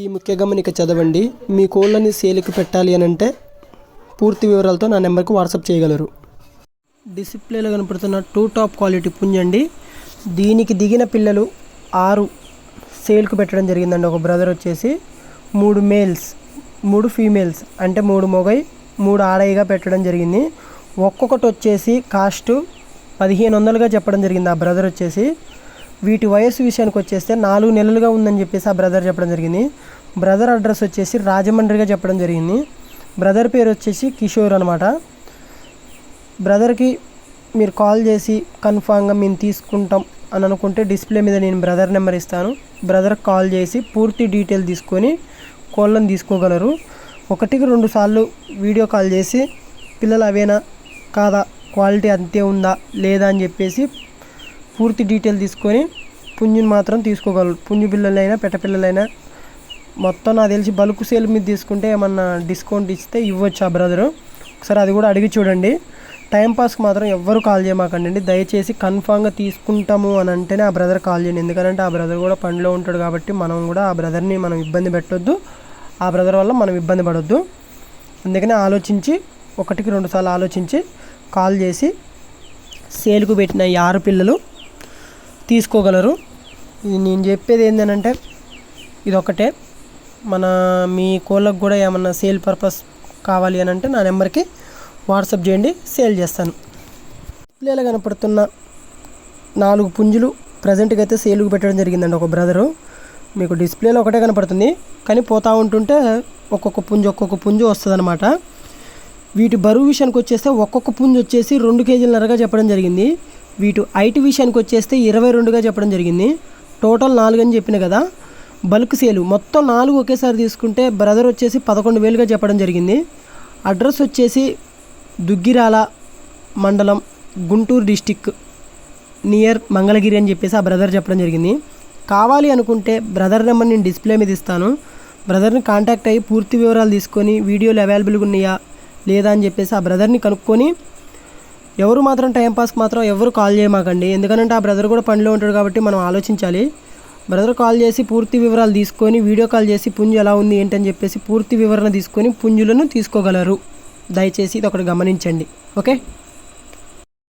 ఈ ముఖ్య గమనిక చదవండి. మీ కోళ్ళని సేల్కి పెట్టాలి అని అంటే పూర్తి వివరాలతో నా నెంబర్కి వాట్సాప్ చేయగలరు. డిసిప్లేలో కనపడుతున్న టూ టాప్ క్వాలిటీ పుంజండి దీనికి దిగిన పిల్లలు ఆరు సేల్కు పెట్టడం జరిగిందండి. ఒక బ్రదర్ వచ్చేసి మూడు మేల్స్ మూడు ఫీమేల్స్ అంటే మూడు మొగై మూడు ఆడయిగా పెట్టడం జరిగింది. ఒక్కొక్కటి వచ్చేసి కాస్ట్ పదిహేను వందలుగా చెప్పడం జరిగింది. ఆ బ్రదర్ వచ్చేసి వీటి వయసు విషయానికి వచ్చేస్తే నాలుగు నెలలుగా ఉందని చెప్పేసి ఆ బ్రదర్ చెప్పడం జరిగింది. బ్రదర్ అడ్రస్ వచ్చేసి రాజమండ్రిగా చెప్పడం జరిగింది. బ్రదర్ పేరు వచ్చేసి కిషోర్ అనమాట బ్రదర్కి మీరు కాల్ చేసి కన్ఫామ్గా మేము తీసుకుంటాం అని అనుకుంటే డిస్ప్లే మీద నేను బ్రదర్ నెంబర్ ఇస్తాను. బ్రదర్కి కాల్ చేసి పూర్తి డీటెయిల్ తీసుకొని కోళ్ళను తీసుకోగలరు. ఒకటికి రెండు సార్లు వీడియో కాల్ చేసి పిల్లలు అవేనా? కాదా? క్వాలిటీ అంతే ఉందా? లేదా అని చెప్పేసి పూర్తి డీటెయిల్ తీసుకొని పుంజుని మాత్రం తీసుకోగలరు పుంజు పిల్లలైనా పెట్ట పిల్లలైనా. మొత్తం నాకు తెలిసి బల్క్ సేల్ మీద తీసుకుంటే ఏమన్నా డిస్కౌంట్ ఇస్తే ఇవ్వచ్చు ఆ బ్రదరు. ఒకసారి అది కూడా అడిగి చూడండి. టైంపాస్కి మాత్రం ఎవ్వరు కాల్ చేయమాకండి దయచేసి కన్ఫామ్గా తీసుకుంటాము అని అంటేనే ఆ బ్రదర్ కాల్ చేయండి. ఎందుకంటే ఆ బ్రదర్ కూడా పనిలో ఉంటాడు కాబట్టి మనం కూడా ఆ బ్రదర్ని మనం ఇబ్బంది పెట్టొద్దు. ఆ బ్రదర్ వల్ల మనం ఇబ్బంది పడొద్దు. అందుకనే ఆలోచించి ఒకటికి రెండుసార్లు ఆలోచించి కాల్ చేసి సేల్కు పెట్టిన ఈ ఆరు పిల్లలు తీసుకోగలరు. నేను చెప్పేది ఏంటంటే ఇది ఒకటే మన మీ కోళ్ళకు కూడా ఏమన్నా సేల్ పర్పస్ కావాలి అని అంటే నా నెంబర్కి వాట్సాప్ చేయండి సేల్ చేస్తాను. డిస్ప్లేలో కనపడుతున్న నాలుగు పుంజులు ప్రజెంట్గా అయితే సేల్కి పెట్టడం జరిగిందండి ఒక బ్రదరు. మీకు డిస్ప్లేలో ఒకటే కనపడుతుంది కానీ పోతూ ఉంటుంటే ఒక్కొక్క పుంజు ఒక్కొక్క పుంజు వస్తుంది వీటి బరువు విషయానికి వచ్చేస్తే ఒక్కొక్క పుంజు వచ్చేసి రెండు కేజీలన్నరగా చెప్పడం జరిగింది. వీటి ఐటీ విషయానికి వచ్చేస్తే ఇరవై రెండుగా చెప్పడం జరిగింది. టోటల్ నాలుగు అని చెప్పిన కదా బల్క్ సేలు. మొత్తం నాలుగు ఒకేసారి తీసుకుంటే బ్రదర్ వచ్చేసి పదకొండు వేలుగా చెప్పడం జరిగింది. అడ్రస్ వచ్చేసి దుగ్గిరాల మండలం గుంటూరు డిస్టిక్ నియర్ మంగళగిరి అని చెప్పేసి ఆ బ్రదర్ చెప్పడం జరిగింది. కావాలి అనుకుంటే బ్రదర్ నెంబర్ నేను డిస్ప్లే మీద ఇస్తాను. బ్రదర్ని కాంటాక్ట్ అయ్యి పూర్తి వివరాలు తీసుకొని వీడియోలు అవైలబుల్గా ఉన్నాయా లేదా అని చెప్పేసి ఆ బ్రదర్ని కనుక్కొని ఎవరు మాత్రం టైంపాస్కి మాత్రం ఎవరు కాల్ చేయమాకండి. ఎందుకంటే ఆ బ్రదర్ కూడా పనిలో ఉంటాడు కాబట్టి మనం ఆలోచించాలి. బ్రదర్ కాల్ చేసి పూర్తి వివరాలు తీసుకొని వీడియో కాల్ చేసి పుంజు ఎలా ఉంది ఏంటని చెప్పేసి పూర్తి వివరణ తీసుకొని పుంజులను తీసుకోగలరు. దయచేసి ఇది ఒకటి గమనించండి. ఓకే